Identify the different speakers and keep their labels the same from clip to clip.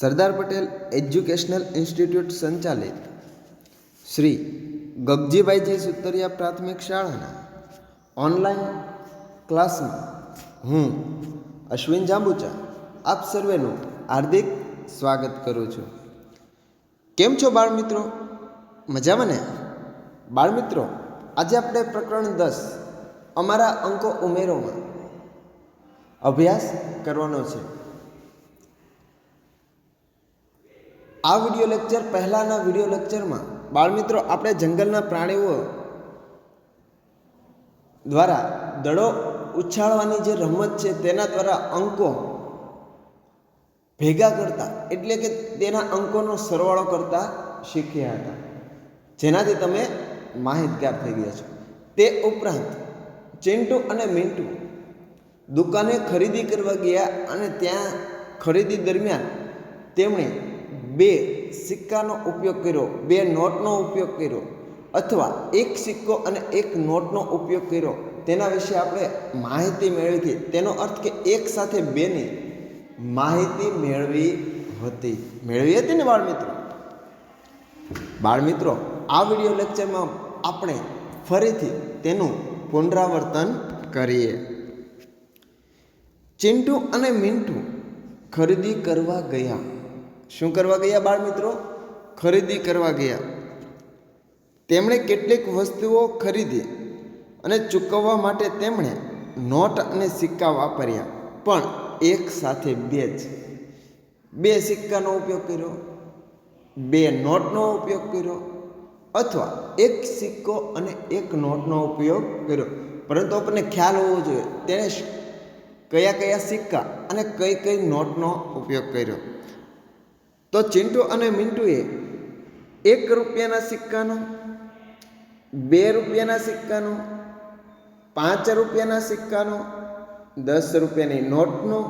Speaker 1: Sardar Patel educational institute સંચાલિત શ્રી ગગજીભાઈજી સુતરિયા પ્રાથમિક શાળાના ઓનલાઈન ક્લાસમાં હું અશ્વિન જાંબુચા આપ સર્વેનું હાર્દિક સ્વાગત કરું છું. કેમ છો બાળ મિત્રો મજામાં ને? બાળ મિત્રો આજે આપણે પ્રકરણ દસ અમારા અંકો ઉમેરોમાં અભ્યાસ કરવાનો છે. આ વિડિયો લેક્ચર પહેલાંના વીડિયો લેક્ચરમાં બાળમિત્રો, આપણે જંગલના પ્રાણીઓ દ્વારા દડો ઉછાળવાની જે રમત છે, તેના દ્વારા અંકો ભેગા કરતા, એટલે કે તેના અંકોનો સરવાળો કરતા શીખ્યા હતા. જેનાથી તમે માહિતગાર થઈ ગયા છો. તે ઉપરાંત ચિંટુ અને મિન્ટુ દુકાને ખરીદી કરવા ગયા અને ત્યાં ખરીદી દરમિયાન તેમણે બે સિક્કાનો ઉપયોગ કર્યો, બે નોટનો ઉપયોગ કર્યો અથવા એક સિક્કો અને એક નોટનો ઉપયોગ કર્યો. તેના વિશે આપણે માહિતી મેળવી હતી. તેનો અર્થ કે એક સાથે બેની માહિતી મેળવી હતી. મેળવી હતી ને બાળમિત્રો? બાળમિત્રો, આ વીડિયો લેક્ચરમાં આપણે ફરીથી તેનું પુનરાવર્તન કરીએ. ચિંટુ અને મિન્ટુ ખરીદી કરવા ગયા. શું કરવા ગયા બાળ મિત્રો? ખરીદી કરવા ગયા. તેમણે કેટલીક વસ્તુઓ ખરીદી અને ચૂકવવા માટે તેમણે નોટ અને સિક્કા વાપર્યા. પણ એક સાથે બે જ. બે સિક્કાનો ઉપયોગ કર્યો, બે નોટનો ઉપયોગ કર્યો અથવા એક સિક્કો અને એક નોટનો ઉપયોગ કર્યો. પરંતુ આપણને ખ્યાલ હોવો જોઈએ, તેણે કયા કયા સિક્કા અને કઈ કઈ નોટનો ઉપયોગ કર્યો. તો ચિંટુ અને મિન્ટુએ એક રૂપિયાના સિક્કાનો, બે રૂપિયાના સિક્કાનો, પાંચ રૂપિયાના સિક્કાનો, દસ રૂપિયાની નોટનો,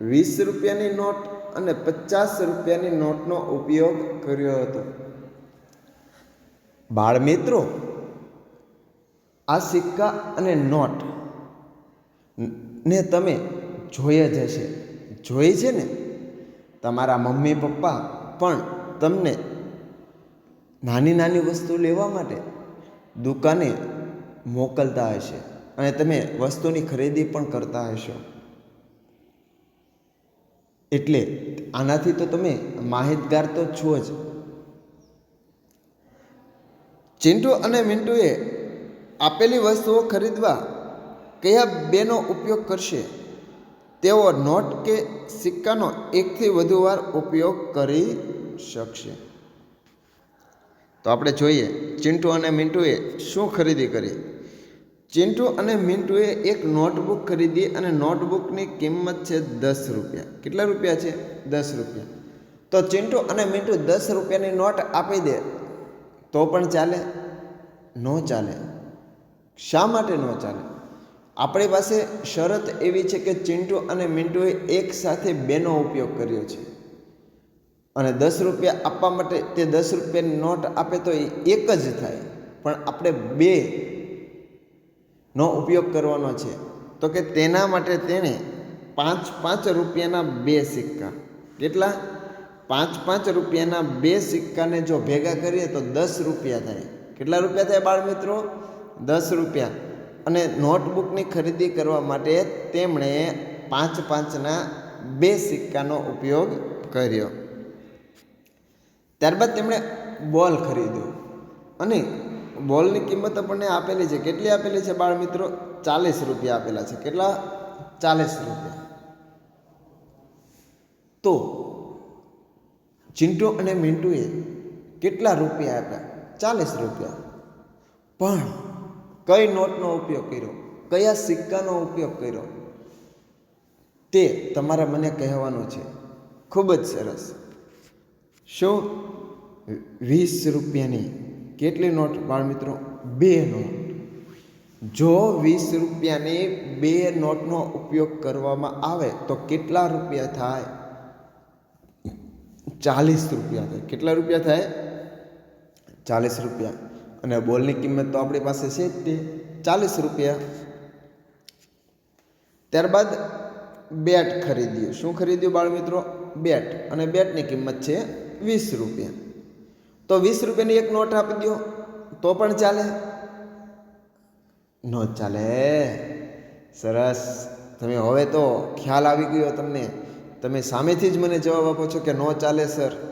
Speaker 1: વીસ રૂપિયાની નોટ અને પચાસ રૂપિયાની નોટનો ઉપયોગ કર્યો હતો. બાળ મિત્રો, આ સિક્કા અને નોટ ને તમે જોઈ જ હશે. જોઈ છે ને? તમારા મમ્મી, પપ્પા પણ તમને નાની નાની વસ્તુ લેવા માટે દુકાને મોકલતા હશે અને તમે વસ્તુની ખરીદી પણ કરતા હશો. એટલે આનાથી તો તમે માહિતગાર તો છો જ. ચિંટુ અને મિન્ટુએ આપેલી વસ્તુઓ ખરીદવા કયા બેનો ઉપયોગ કરશે? તેઓ નોટ કે સિક્કાનો એકથી વધુ વાર ઉપયોગ કરી શકશે. તો આપણે જોઈએ, ચિંટુ અને મિન્ટુએ શું ખરીદી કરી? ચિંટુ અને મિન્ટુએ એક નોટબુક ખરીદી અને નોટબુકની કિંમત છે દસ રૂપિયા. કેટલા રૂપિયા છે? દસ રૂપિયા. તો ચિંટુ અને મિન્ટુ દસ રૂપિયાની નોટ આપી દે, તો પણ ચાલે? ન ચાલે. શા માટે ન ચાલે? આપણી પાસે શરત એવી છે કે ચિંટુ અને મિન્ટુએ એક સાથે બેનો ઉપયોગ કર્યો છે. અને દસ રૂપિયા આપવા માટે તે દસ રૂપિયાની નોટ આપે તો એ એક જ થાય. પણ આપણે બે નો ઉપયોગ કરવાનો છે. તો કે તેના માટે તેણે પાંચ પાંચ રૂપિયાના બે સિક્કા. કેટલા? પાંચ પાંચ રૂપિયાના બે સિક્કાને જો ભેગા કરીએ તો દસ રૂપિયા થાય. કેટલા રૂપિયા થાય બાળ મિત્રો? દસ રૂપિયા. અને નોટબુકની ખરીદી કરવા માટે તેમણે પાંચ પાંચના બે સિક્કાનો ઉપયોગ કર્યો. ત્યારબાદ તેમણે બોલ ખરીદ્યો. અને બોલની કિંમત આપણને આપેલી છે. કેટલી આપેલી છે બાળ મિત્રો? ચાલીસ રૂપિયા આપેલા છે. કેટલા? ચાલીસ રૂપિયા. તો ચિંટુ અને મિન્ટુએ કેટલા રૂપિયા આપ્યા? ચાલીસ રૂપિયા. પણ કઈ નોટનો ઉપયોગ કર્યો? કયા સિક્કાનો ઉપયોગ કર્યો? તે તમારે મને કહેવાનું છે. ખૂબ જ સરસ. શું? વીસ રૂપિયાની. કેટલી નોટ બાળમિત્રો? બે નોટ. જો વીસ રૂપિયાની બે નોટનો ઉપયોગ કરવામાં આવે તો કેટલા રૂપિયા થાય? ચાલીસ રૂપિયા થાય. કેટલા રૂપિયા થાય? ચાલીસ રૂપિયા. અને બોલની કિંમત તો આપણી પાસે છે જ તે ચાલીસ રૂપિયા. ત્યારબાદ બેટ ખરીદ્યું શું ખરીદ્યું બાળ મિત્રો બેટ. અને બેટની કિંમત છે વીસ રૂપિયા. તો વીસ રૂપિયાની એક નોટ આપી દો તો પણ ચાલે? ન ચાલે. સરસ. તમે હવે તો ખ્યાલ આવી ગયો તમને. તમે સામેથી જ મને જવાબ આપો છો કે ન ચાલે, સર?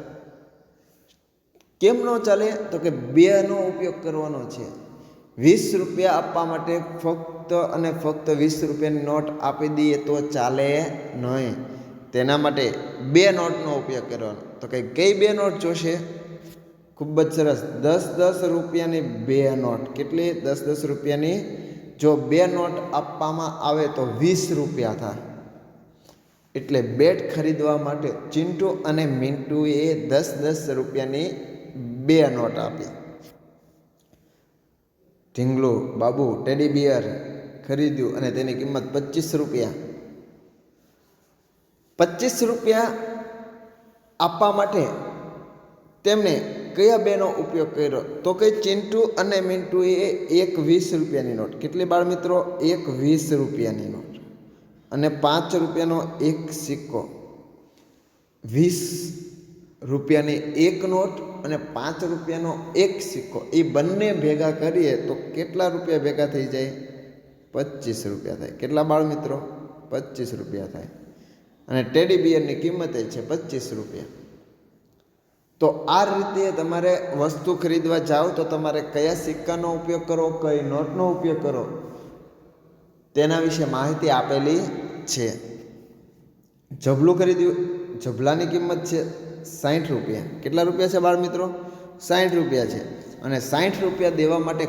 Speaker 1: કેમ ન ચાલે? તો કે બેનો ઉપયોગ કરવાનો છે. વીસ રૂપિયા આપવા માટે ફક્ત અને ફક્ત વીસ રૂપિયાની નોટ આપી દઈએ તો ચાલે નહીં. તેના માટે બે નોટનો ઉપયોગ કરવાનો. તો કે કઈ બે નોટ જોશે? ખૂબ જ સરસ. દસ દસ રૂપિયાની બે નોટ. કેટલી? દસ દસ રૂપિયાની. જો બે નોટ આપવામાં આવે તો વીસ રૂપિયા થાય. એટલે બેટ ખરીદવા માટે ચિંટુ અને મિન્ટુએ દસ દસ રૂપિયાની બે નોટ આપી. ઢીંગલું, બાબુ ટેડી બિયર ખરીદ્યું અને તેની કિંમત પચીસ રૂપિયા. પચીસ રૂપિયા આપવા માટે તેમણે કયા બેનો ઉપયોગ કર્યો? તો કે ચિંટુ અને મિન્ટુએ એક વીસ રૂપિયાની નોટ. કેટલી બાળ મિત્રો? એક વીસ રૂપિયાની નોટ. અને પાંચ રૂપિયાનો એક સિક્કો. વીસ રૂપિયાની એક નોટ અને પાંચ રૂપિયાનો એક સિક્કો, એ બંને ભેગા કરીએ તો કેટલા રૂપિયા ભેગા થઈ જાય? પચીસ રૂપિયા થાય. કેટલા બાળ મિત્રો? પચીસ રૂપિયા થાય. અને ટેડી બિયરની કિંમત એ છે પચીસ રૂપિયા. તો આ રીતે તમારે વસ્તુ ખરીદવા જાઓ તો તમારે કયા સિક્કાનો ઉપયોગ કરો, કઈ નોટનો ઉપયોગ કરો, તેના વિશે માહિતી આપેલી છે. જબલું ખરીદ્યું, જબલાની કિંમત છે. સાઠ રૂપિયા. કેટલા રૂપિયા છે બાળ મિત્રો? સાઠ રૂપિયા છે. અને સાઠ રૂપિયા દેવા માટે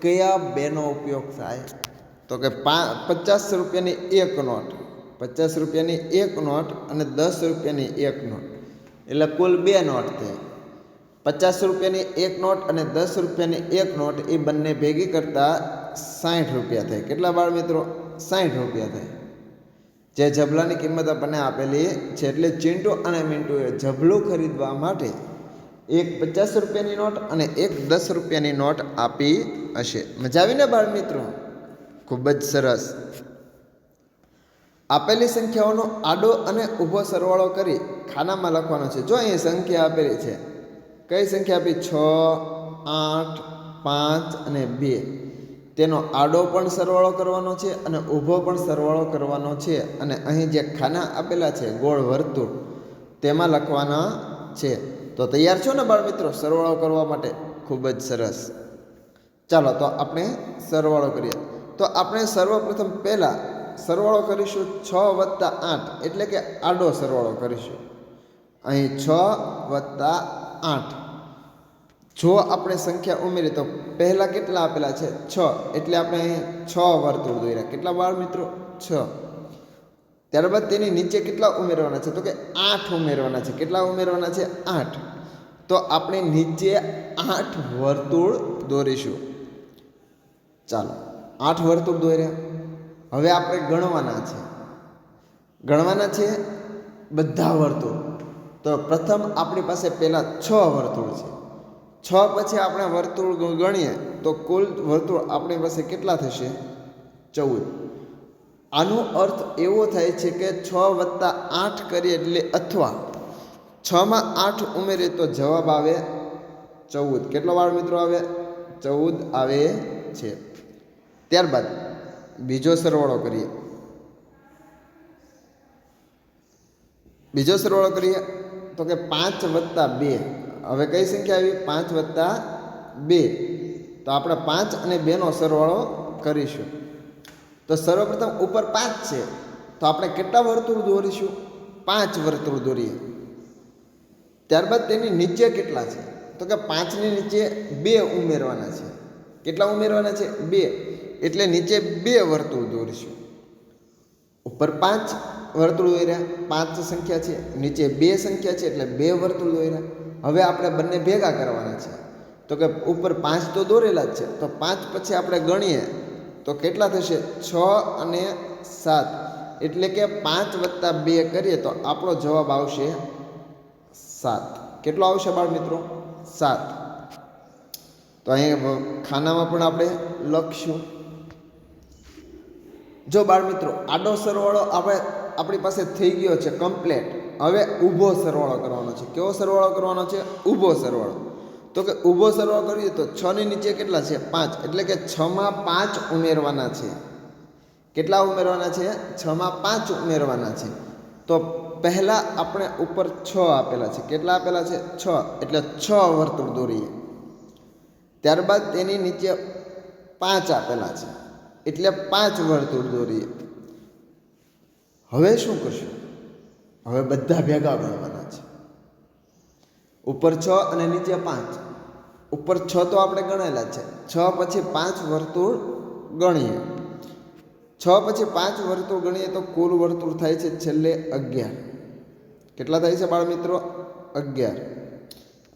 Speaker 1: કયા બેનો ઉપયોગ થાય? તો કે પા, પચાસ રૂપિયાની એક નોટ, પચાસ રૂપિયાની એક નોટ અને દસ રૂપિયાની એક નોટ. એટલે કુલ બે નોટ થઈ પચાસ રૂપિયાની એક નોટ અને દસ રૂપિયાની એક નોટ એ બંને ભેગી કરતાં સાઠ રૂપિયા થાય. કેટલા બાળ મિત્રો? સાઠ રૂપિયા થાય. જે જબલાની કિંમત આપણને આપેલી છે એટલે ચિંટુ અને મિન્ટુએ જબલું ખરીદવા માટે એક પચાસ રૂપિયાની નોટ અને એક દસ રૂપિયાની નોટ આપી હશે. મજા આવીને બાળ મિત્રો? ખૂબ જ સરસ. આપેલી સંખ્યાઓનો આડો અને ઊભો સરવાળો કરી ખાનામાં લખવાનો છે. જો અહીં સંખ્યા આપેલી છે, કઈ સંખ્યા આપી? છ, આઠ, પાંચ અને બે. તેનો આડો પણ સરવાળો કરવાનો છે અને ઊભો પણ સરવાળો કરવાનો છે. અને અહીં જે ખાના આપેલા છે, ગોળ વર્તુળ, તેમાં લખવાના છે. તો તૈયાર છો ને બાળમિત્રો સરવાળો કરવા માટે ખૂબ જ સરસ. ચાલો, તો આપણે સરવાળો કરીએ. તો આપણે સર્વપ્રથમ પહેલાં સરવાળો કરીશું છ વત્તા આઠ, એટલે કે આડો સરવાળો કરીશું. અહીં છ વત્તા આઠ. જો આપણે સંખ્યા ઉમેરીએ તો પહેલાં કેટલા આપેલા છે? છ. એટલે આપણે અહીં છ વર્તુળ દોર્યા. કેટલા બાળ મિત્રો? છ. ત્યારબાદ તેની નીચે કેટલા ઉમેરવાના છે? તો કે આઠ ઉમેરવાના છે. કેટલા ઉમેરવાના છે? આઠ. તો આપણે નીચે આઠ વર્તુળ દોરીશું. ચાલો. આઠ વર્તુળ દોર્યા. હવે આપણે ગણવાના છે. ગણવાના છે બધા વર્તુળ તો પ્રથમ આપણી પાસે પહેલાં છ વર્તુળ છે. છ પછી આપણે વર્તુળ ગણીએ તો કુલ વર્તુળ આપણી પાસે કેટલા થશે? ચૌદ. આનો અર્થ એવો થાય છે કે છ વત્તા આઠ કરીએ એટલે અથવા. છમાં આઠ ઉમેરીએ તો જવાબ આવે ચૌદ. કેટલો વાળ મિત્રો આવે? ચૌદ આવે છે. ત્યારબાદ બીજો સરવાળો કરીએ. બીજો સરવાળો કરીએ તો કે પાંચ વત્તા બે. હવે કઈ સંખ્યા આવી? પાંચ વત્તા બે. તો આપણે પાંચ અને બેનો સરવાળો કરીશું. તો સર્વપ્રથમ ઉપર પાંચ છે. તો આપણે કેટલા વર્તુળ દોરીશું? પાંચ વર્તુળ દોરીએ. ત્યારબાદ તેની નીચે કેટલા છે? તો કે પાંચની નીચે બે ઉમેરવાના છે. કેટલા ઉમેરવાના છે? બે. એટલે નીચે બે વર્તુળ દોરીશું. ઉપર પાંચ વર્તુળ દોર્યા. પાંચ સંખ્યા છે. નીચે બે સંખ્યા છે. એટલે બે વર્તુળ દોર્યા. હવે આપણે બંને ભેગા કરવાના છે. તો કે ઉપર પાંચ તો દોરેલા જ છે. તો પાંચ પછી આપણે ગણીએ. તો કેટલા થશે? છ અને સાત. એટલે કે પાંચ વત્તા બે કરીએ તો આપણો જવાબ આવશે સાત. કેટલો આવશે બાળ મિત્રો? સાત. તો અહીંયા ખાનામાં પણ આપણે લખશું. જો બાળ મિત્રો, આડો સરવાળો આપણે આપણી પાસે થઈ ગયો છે કમ્પ્લેટ હવે ઊભો સરવાળો કરવાનો છે. કેવો સરવાળો કરવાનો છે? ઊભો સરવાળો. તો કે ઊભો સરવાળો કરીએ તો છની નીચે કેટલા છે? પાંચ. એટલે કે છમાં પાંચ ઉમેરવાના છે. કેટલા ઉમેરવાના છે? છમાં પાંચ ઉમેરવાના છે. તો પહેલાં આપણે ઉપર છ આપેલા છે. કેટલા આપેલા છે? છ. એટલે છ વર્તુળ દોરીએ. ત્યારબાદ તેની નીચે પાંચ આપેલા છે. એટલે પાંચ વર્તુળ દોરીએ. હવે શું કરશું? હવે બધા ભેગા ગણવાના છે. ઉપર છ અને નીચે પાંચ. ઉપર છ તો આપણે ગણેલા છે. છ પછી પાંચ વર્તુળ ગણીએ. છ પછી પાંચ વર્તુળ ગણીએ તો કુલ વર્તુળ થાય છે છેલ્લે અગિયાર. કેટલા થાય છે બાળ મિત્રો અગિયાર.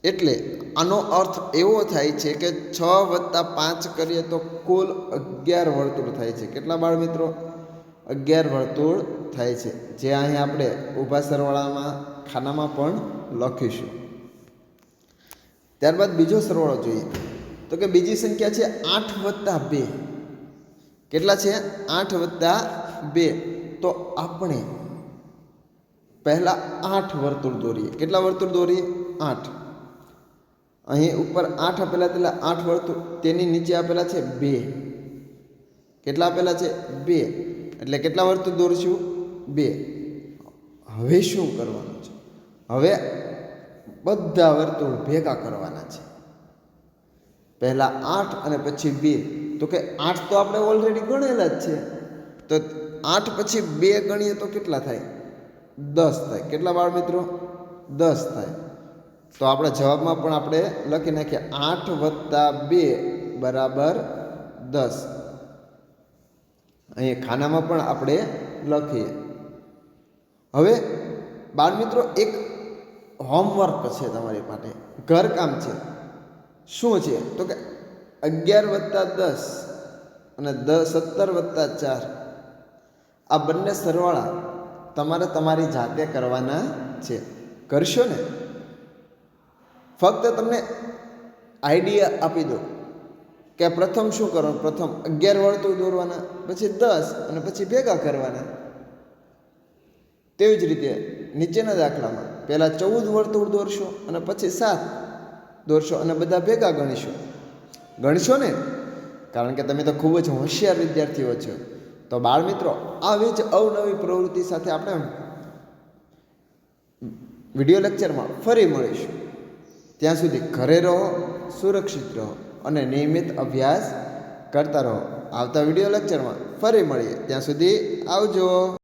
Speaker 1: એટલે આનો અર્થ એવો થાય છે કે છ વત્તા પાંચ કરીએ તો કુલ અગિયાર વર્તુળ થાય છે. કેટલા બાળ મિત્રો અગિયાર વર્તુળ થાય છે, જે અહીં આપણે ઊભા સરવાળામાં ખાનામાં પણ લખીશું. ત્યારબાદ બીજો સરવાળો જોઈએ. તો કે બીજી સંખ્યા છે આઠ વત્તા બે. કેટલા છે? આઠ વત્તા બે. તો આપણે પહેલાં આઠ વર્તુળ દોરીએ. કેટલા વર્તુળ દોરીએ? આઠ. અહીં ઉપર આઠ આપેલા તેલા આઠ વર્તુળ, તેની નીચે આપેલા છે બે. કેટલા આપેલા છે? બે. એટલે કેટલા વર્તુળ દોરશું બે. હવે શું કરવાનું છે? હવે બધા વર્તુળ ભેગા કરવાના છે. પહેલાં આઠ અને પછી બે. તો કે આઠ તો આપણે ઓલરેડી ગણેલા જ છે. તો આઠ પછી બે ગણીએ તો કેટલા થાય? દસ થાય. કેટલા બાળ મિત્રો દસ થાય. તો આપણા જવાબમાં પણ આપણે લખી નાખીએ આઠ વત્તા બે બરાબર દસ. અહીં ખાનામાં પણ આપણે લખીએ. હવે, બાળ મિત્રો, એક હોમવર્ક છે તમારી માટે ઘરકામ છે. શું છે? તો કે અગિયાર વત્તા દસ અને દસ સત્તર વત્તા ચાર. આ બંને સરવાળા તમારે તમારી જાતે કરવાના છે. કરશો ને? ફક્ત તમને આઈડિયા આપી દો. કે પ્રથમ શું કરવાનું પ્રથમ અગિયાર વર્તુળ દોરવાના, પછી દસ અને પછી ભેગા કરવાના. તેવી જ રીતે નીચેના દાખલામાં પહેલાં ચૌદ વર્તુળ દોરશો અને પછી સાત દોરશો અને બધા ભેગા ગણીશો. ગણશો ને? કારણ કે તમે તો ખૂબ જ હોશિયાર વિદ્યાર્થીઓ છો. તો બાળ મિત્રો આવી જ અવનવી પ્રવૃત્તિ સાથે આપણે વીડિયો લેક્ચરમાં ફરી મળીશું. ત્યાં સુધી ઘરે રહો, સુરક્ષિત રહો. અને નિયમિત અભ્યાસ કરતા રહો. આવતા વીડિયો લેક્ચરમાં ફરી મળીએ. ત્યાં સુધી આવજો.